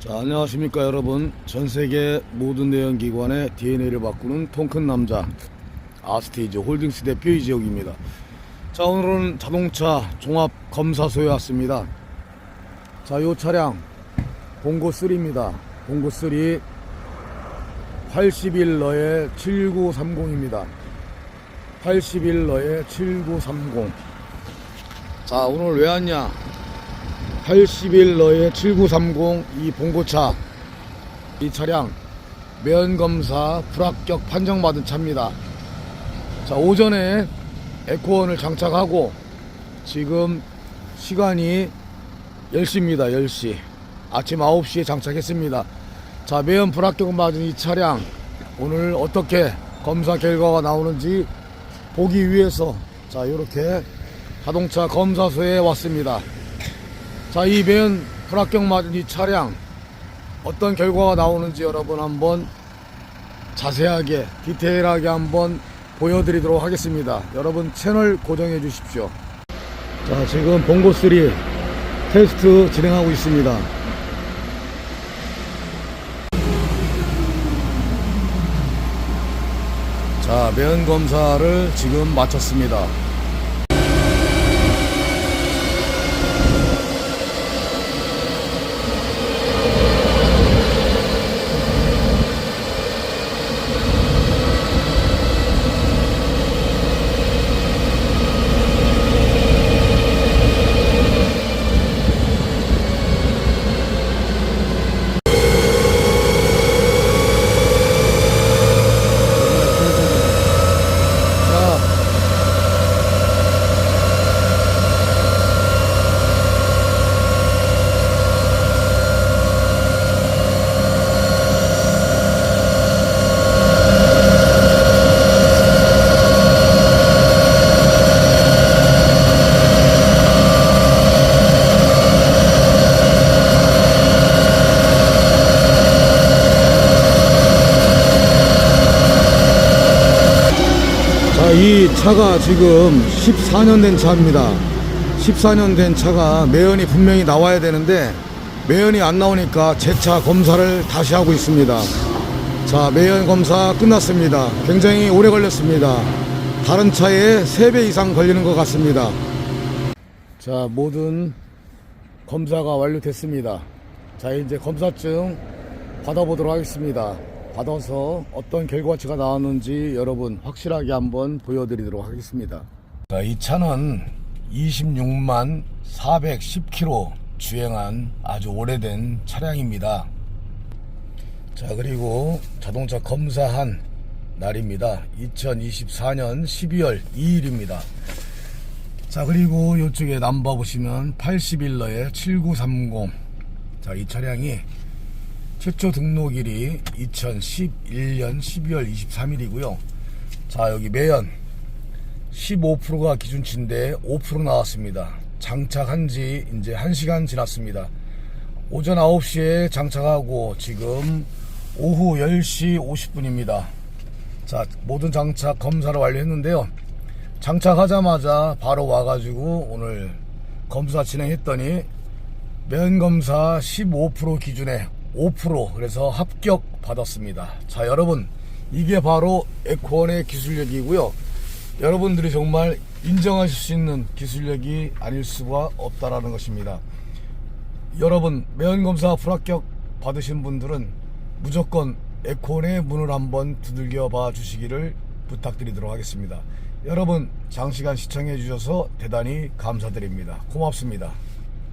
자, 안녕하십니까 여러분. 전 세계 모든 내연기관의 DNA를 바꾸는 통큰 남자 아스테이즈 홀딩스 대표 이지혁입니다. 자, 오늘은 자동차 종합 검사소에 왔습니다. 자, 요 차량 봉고 3입니다. 봉고 3 81러의 7930입니다. 81러의 7930. 자, 오늘 왜 왔냐? 81러의 7930 이 봉고차. 이 차량 매연검사 불합격 판정받은 차입니다. 자 오전에 에코원을 장착하고 지금 시간이 10시입니다 10시. 아침 9시에 장착했습니다. 자 매연 불합격 맞은 이 차량 오늘 어떻게 검사 결과가 나오는지 보기 위해서 자 이렇게 자동차 검사소에 왔습니다 자, 이 매연 불합격 맞은 이 차량 어떤 결과가 나오는지 여러분 한번 자세하게 디테일하게 한번 보여드리도록 하겠습니다. 여러분 채널 고정해 주십시오. 자, 지금 봉고3 테스트 진행하고 있습니다. 자, 매연 검사를 지금 마쳤습니다. 자, 자, 이 차가 지금 14년 된 차입니다. 14년 된 차가 매연이 분명히 나와야 되는데 매연이 안 나오니까 재차 검사를 다시 하고 있습니다. 자, 매연 검사 끝났습니다. 굉장히 오래 걸렸습니다. 다른 차에 3배 이상 걸리는 것 같습니다. 자, 모든 검사가 완료됐습니다. 자, 이제 검사증 받아보도록 하겠습니다. 받아서 어떤 결과치가 나왔는지 여러분 확실하게 한번 보여드리도록 하겠습니다. 자, 이 차는 26만 410km 주행한 아주 오래된 차량입니다. 자, 그리고 자동차 검사한 날입니다. 2024년 12월 2일입니다. 자, 그리고 이쪽에 남바 보시면 81러의 7930. 자, 이 차량이 최초 등록일이 2011년 12월 23일이고요. 자, 여기 매연 15%가 기준치인데 5% 나왔습니다. 장착한 지 이제 1시간 지났습니다. 오전 9시에 장착하고 지금 오후 10시 50분입니다. 자, 모든 장착 검사를 완료했는데요. 장착하자마자 바로 와가지고 오늘 검사 진행했더니 면 검사 15% 기준에 5% 그래서 합격 받았습니다. 자 여러분 이게 바로 에코원의 기술력이고요. 여러분들이 정말 인정하실 수 있는 기술력이 아닐 수가 없다라는 것입니다. 여러분 매연검사 불합격 받으신 분들은 무조건 에코원의 문을 한번 두들겨 봐 주시기를 부탁드리도록 하겠습니다. 여러분 장시간 시청해 주셔서 대단히 감사드립니다. 고맙습니다.